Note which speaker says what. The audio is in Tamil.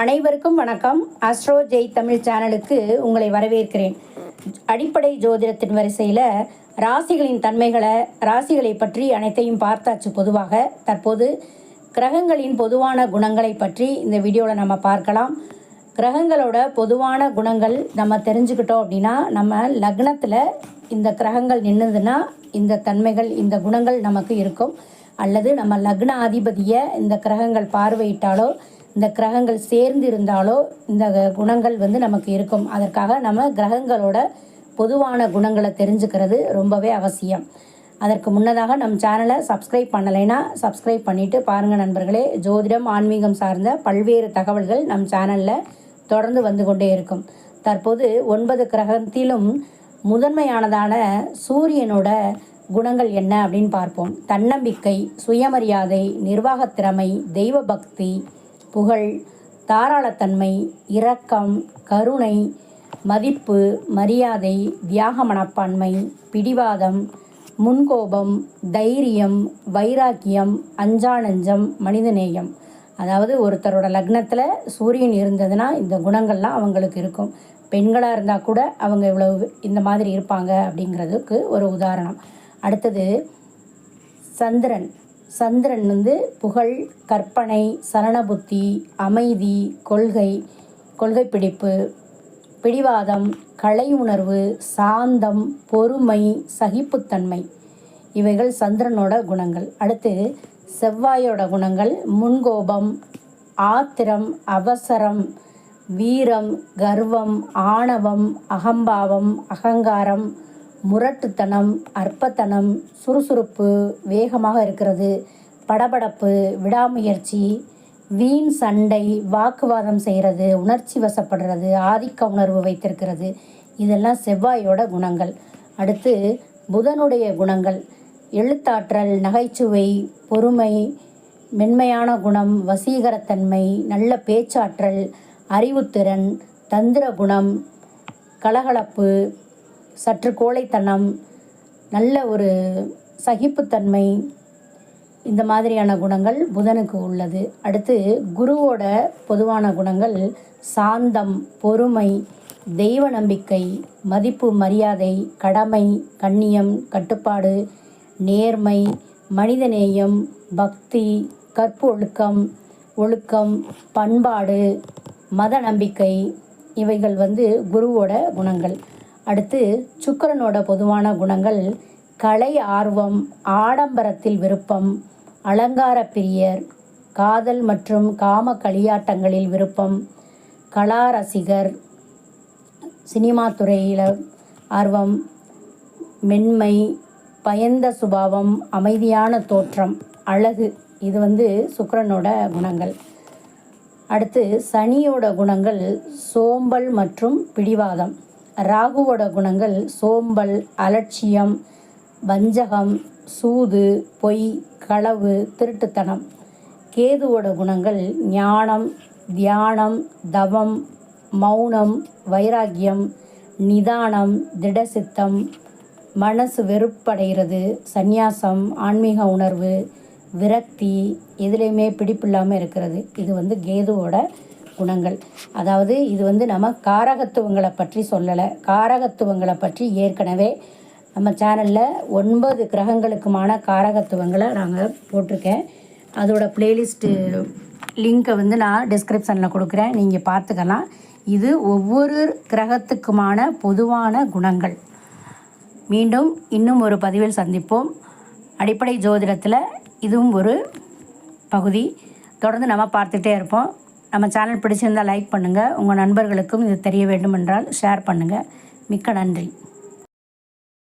Speaker 1: அனைவருக்கும் வணக்கம். அஸ்ட்ரோ ஜெய் தமிழ் சேனலுக்கு உங்களை வரவேற்கிறேன். அடிப்படை ஜோதிடத்தின் வரிசையில் ராசிகளின் தன்மைகளை ராசிகளை பற்றி அனைத்தையும் பார்த்தாச்சு பொதுவாக. தற்போது கிரகங்களின் பொதுவான குணங்களை பற்றி இந்த வீடியோவில் நம்ம பார்க்கலாம். கிரகங்களோட பொதுவான குணங்கள் நம்ம தெரிஞ்சுக்கிட்டோம் அப்படின்னா நம்ம லக்னத்தில் இந்த கிரகங்கள் நின்றுதுன்னா இந்த தன்மைகள் இந்த குணங்கள் நமக்கு இருக்கும். அல்லது நம்ம லக்ன அதிபதியை இந்த கிரகங்கள் பார்வையிட்டாலோ இந்த கிரகங்கள் சேர்ந்து இருந்தாலோ இந்த குணங்கள் வந்து நமக்கு இருக்கும். அதற்காக நம்ம கிரகங்களோட பொதுவான குணங்களை தெரிஞ்சுக்கிறது ரொம்பவே அவசியம். அதற்கு முன்னதாக நம் சேனலை சப்ஸ்கிரைப் பண்ணலைன்னா சப்ஸ்கிரைப் பண்ணிவிட்டு பாருங்கள் நண்பர்களே. ஜோதிடம் ஆன்மீகம் சார்ந்த பல்வேறு தகவல்கள் நம் சேனலில் தொடர்ந்து வந்து கொண்டே இருக்கும். தற்போது ஒன்பது கிரகத்திலும் முதன்மையானதான சூரியனோட குணங்கள் என்ன அப்படின்னு பார்ப்போம். தன்னம்பிக்கை சுயமரியாதை நிர்வாகத்திறமை தெய்வ பக்தி புகழ் தாராளத்தன்மை இரக்கம் கருணை மதிப்பு மரியாதை தியாக மனப்பான்மை பிடிவாதம் முன்கோபம் தைரியம் வைராக்கியம் அஞ்சானஞ்சம் மனிதநேயம். அதாவது ஒருத்தரோட லக்னத்தில் சூரியன் இருந்ததுன்னா இந்த குணங்கள்லாம் அவங்களுக்கு இருக்கும். பெண்களாக இருந்தால் கூட அவங்க இவ்வளவு இந்த மாதிரி இருப்பாங்க அப்படிங்கிறதுக்கு ஒரு உதாரணம். அடுத்தது சந்திரன். சந்திரன் வந்து புகழ் கற்பனை சலனபுத்தி அமைதி கொள்கை கொள்கை பிடிப்பு பிடிவாதம் கலை உணர்வு சாந்தம் பொறுமை சகிப்புத்தன்மை. இவைகள் சந்திரனோட குணங்கள். அடுத்து செவ்வாயோட குணங்கள். முன்கோபம் ஆத்திரம் அவசரம் வீரம் கர்வம் ஆணவம் அகம்பாவம் அகங்காரம் முரட்டுத்தனம் அற்பத்தனம் சுறுசுறுப்பு வேகமாக இருக்கிறது. படபடப்பு விடாமுயற்சி வீண் சண்டை வாக்குவாதம் செய்கிறது உணர்ச்சி வசப்படுறது ஆதிக்க உணர்வு வைத்திருக்கிறது. இதெல்லாம் செவ்வாயோட குணங்கள். அடுத்து புதனுடைய குணங்கள். எழுத்தாற்றல் நகைச்சுவை பொறுமை மென்மையான குணம் வசீகரத்தன்மை நல்ல பேச்சாற்றல் அறிவுத்திறன் தந்திர குணம் கலகலப்பு சற்று கோழைத்தனம் நல்ல ஒரு சகிப்புத்தன்மை இந்த மாதிரியான குணங்கள் புதனுக்கு உள்ளது. அடுத்து குருவோட பொதுவான குணங்கள் சாந்தம் பொறுமை தெய்வ நம்பிக்கை மதிப்பு மரியாதை கடமை கண்ணியம் கட்டுப்பாடு நேர்மை மனிதநேயம் பக்தி கற்பு ஒழுக்கம் ஒழுக்கம் பண்பாடு மத நம்பிக்கை இவைகள் வந்து குருவோட குணங்கள். அடுத்து சுக்கரனோட பொதுவான குணங்கள் கலை ஆர்வம் ஆடம்பரத்தில் விருப்பம் அலங்கார பிரியர் காதல் மற்றும் காம களியாட்டங்களில் விருப்பம் கலா ரசிகர் சினிமா துறையில் ஆர்வம் மென்மை பயந்த சுபாவம் அமைதியான தோற்றம் அழகு இது வந்து சுக்கரனோட குணங்கள். அடுத்து சனியோட குணங்கள் சோம்பல் மற்றும் பிடிவாதம். ராகுவோட குணங்கள் சோம்பல் அலட்சியம் வஞ்சகம் சூது பொய் களவு திருட்டுத்தனம். கேதுவோட குணங்கள் ஞானம் தியானம் தவம் மௌனம் வைராக்கியம் நிதானம் திடசித்தம் மனசு வெறுப்படைகிறது சந்நியாசம் ஆன்மீக உணர்வு விரக்தி எதுலேயுமே பிடிப்பில்லாமல் இருக்கிறது. இது வந்து கேதுவோட குணங்கள். அதாவது இது வந்து நம்ம காரகத்துவங்களை பற்றி சொல்லலை. காரகத்துவங்களை பற்றி ஏற்கனவே நம்ம சேனலில் ஒன்பது கிரகங்களுக்குமான காரகத்துவங்களை நாங்கள் போட்டிருக்கேன். அதோட பிளேலிஸ்ட்டு லிங்க்கை வந்து நான் டிஸ்கிரிப்ஷனில் கொடுக்குறேன். நீங்கள் பார்த்துக்கலாம். இது ஒவ்வொரு கிரகத்துக்குமான பொதுவான குணங்கள். மீண்டும் இன்னும் ஒரு பதிவில் சந்திப்போம். அடிப்படை ஜோதிடத்தில் இதுவும் ஒரு பகுதி. தொடர்ந்து நம்ம பார்த்துட்டே இருப்போம். நம்ம சேனல் பிடிச்சிருந்தால் லைக் பண்ணுங்கள் உங்கள் நண்பர்களுக்கும் இது தெரிய வேண்டும் என்றால் ஷேர் பண்ணுங்கள் மிக்க நன்றி.